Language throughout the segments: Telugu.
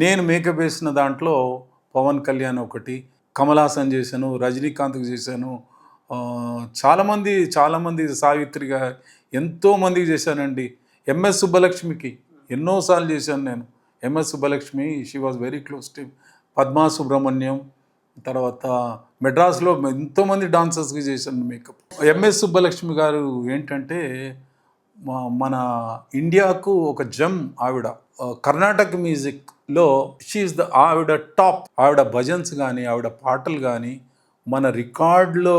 నేను మేకప్ వేసిన దాంట్లో పవన్ కళ్యాణ్ ఒకటి కమల్ హాసన్ చేశాను రజనీకాంత్కి చేశాను. చాలామంది చాలామంది సావిత్రిగా ఎంతోమందికి చేశానండి. ఎంఎస్ సుబ్బలక్ష్మికి ఎన్నోసార్లు చేశాను నేను. MS Subbulakshmi she was very close to Padma Subrahmanyam తర్వాత మెడ్రాస్లో ఎంతోమంది డాన్సర్స్కి చేశాను మేకప్. ఎంఎస్ సుబ్బలక్ష్మి గారు ఏంటంటే మన ఇండియాకు ఒక జమ్ ఆవిడ. కర్ణాటక మ్యూజిక్లో షీఈస్ ద ఆవిడ టాప్ ఆవిడ భజన్స్ కానీ ఆవిడ పాటలు కానీ మన రికార్డులో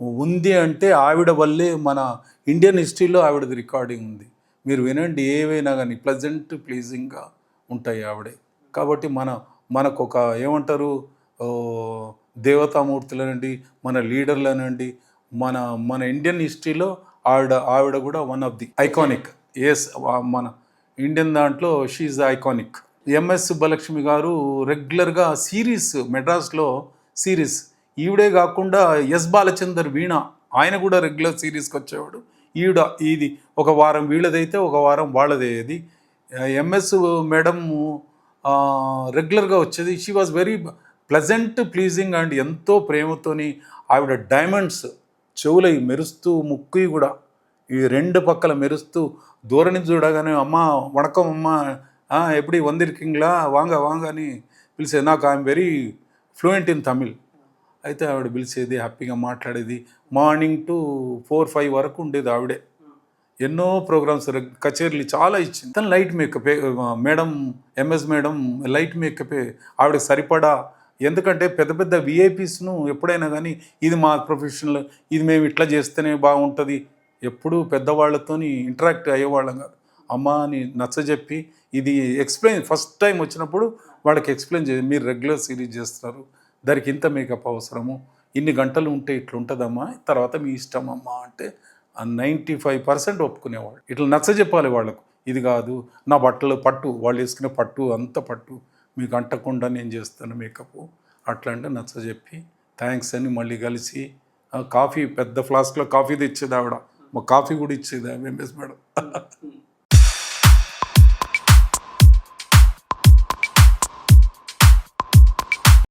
ఉంది అంటే ఆవిడ వల్లే మన ఇండియన్ హిస్టరీలో ఆవిడది రికార్డింగ్ ఉంది. మీరు వినండి ఏవైనా కానీ ప్లజెంట్ ప్లీజింగ్గా ఉంటాయి ఆవిడే. కాబట్టి మన మనకు ఒక ఏమంటారు దేవతామూర్తులనండి మన లీడర్లనండి మన మన ఇండియన్ హిస్టరీలో ఆవిడ ఆవిడ కూడా one of the iconic yes మన ఇండియన్ దాంట్లో she is the iconic MS Subbulakshmi garu రెగ్యులర్గా సిరీస్ మెడ్రాస్లో సిరీస్ ఈవిడే కాకుండా ఎస్ బాలచందర్ వీణ ఆయన కూడా రెగ్యులర్ సిరీస్కి వచ్చేవాడు. ఈవిడ ఇది ఒక వారం వీళ్ళదైతే ఒక వారం వాళ్ళదేది ఎంఎస్ మేడం రెగ్యులర్గా వచ్చేది. She was very pleasant pleasing and ఎంతో ప్రేమతోని ఆవిడ డైమండ్స్ చెవులై మెరుస్తూ ముక్కు కూడా ఈ రెండు పక్కల మెరుస్తూ దూరం నుంచి చూడగానే అమ్మ వణకం అమ్మ ఎప్పుడు వందిరికింగ్లా వాంగ వాంగ అని పిలిచేది. నాకు I'm very fluent in Tamil. అయితే ఆవిడ పిలిచేది హ్యాపీగా మాట్లాడేది. మార్నింగ్ టు ఫోర్ ఫైవ్ వరకు ఉండేది ఆవిడే. ఎన్నో ప్రోగ్రామ్స్ కచేరీలు చాలా ఇచ్చింది. తను light makeup madam MS madam light మేకపే ఆవిడకి సరిపడా ఎందుకంటే పెద్ద పెద్ద విఐపీస్ను ఎప్పుడైనా కానీ ఇది మా ప్రొఫెషనల్ ఇది మేము ఇట్లా చేస్తేనే బాగుంటుంది ఎప్పుడూ పెద్దవాళ్ళతోని ఇంటరాక్ట్ అయ్యేవాళ్ళం కాదు. అమ్మ అని నచ్చజెప్పి ఇది ఎక్స్ప్లెయిన్ ఫస్ట్ టైం వచ్చినప్పుడు వాళ్ళకి ఎక్స్ప్లెయిన్ చేయాలి మీరు రెగ్యులర్ సిరీస్ చేస్తున్నారు దానికి ఇంత మేకప్ అవసరము ఇన్ని గంటలు ఉంటే ఇట్లుంటుందమ్మా తర్వాత మీ ఇష్టం అమ్మా అంటే నైంటీ ఫైవ్ పర్సెంట్ ఒప్పుకునేవాళ్ళు. ఇట్లా నచ్చజెప్పాలి వాళ్ళకు. ఇది కాదు నా బట్టలు పట్టు వాళ్ళు వేసుకునే పట్టు అంత పట్టు మీకు అంటకుండా నేను చేస్తాను మేకప్. అట్లా అంటే థ్యాంక్స్ అని మళ్ళీ కలిసి కాఫీ పెద్ద ఫ్లాస్క్లో కాఫీ తెచ్చేది ఆవిడ. మా కాఫీ కూడా ఇచ్చేది ఎంఎస్ మేడం?